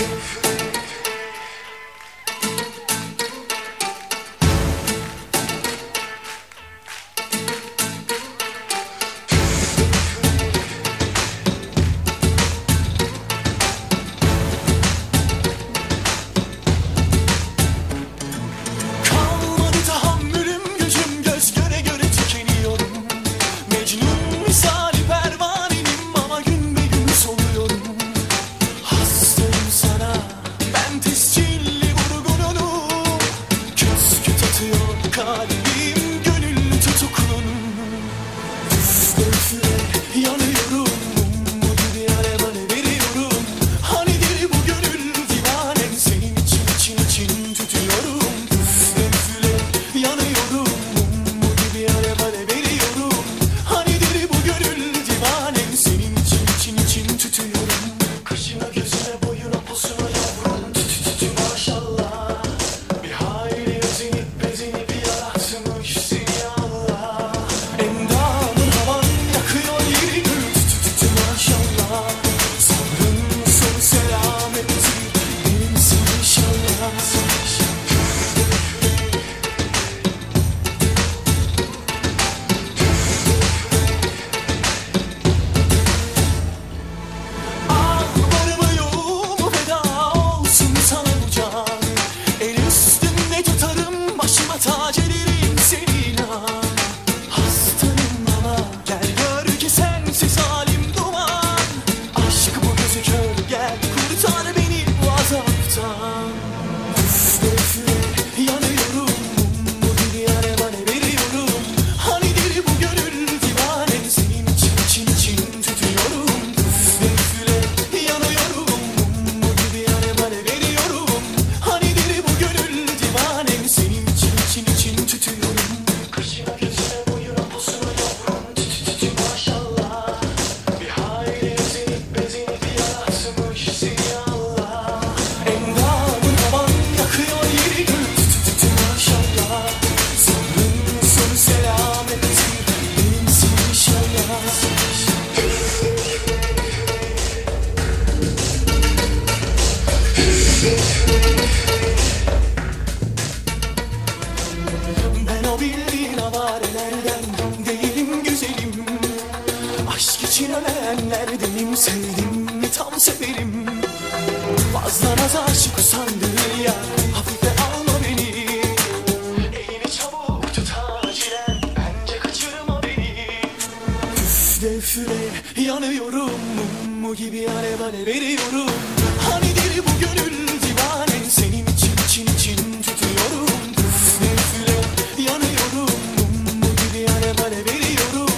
Yeah. couldn't be Çilemeyenlerdenim sevdim mi tam severim. Fazla nazar şu kusandığı ya Hafife alma beni. Elini çabuk tut acilen Bence kaçırma beni. Üfle üfle yanıyorum Mummu gibi alev alev veriyorum. Hanidir bu gönül divane Senin için için için tutuyorum. Üfle üfle yanıyorum Mummu gibi alev alev veriyorum.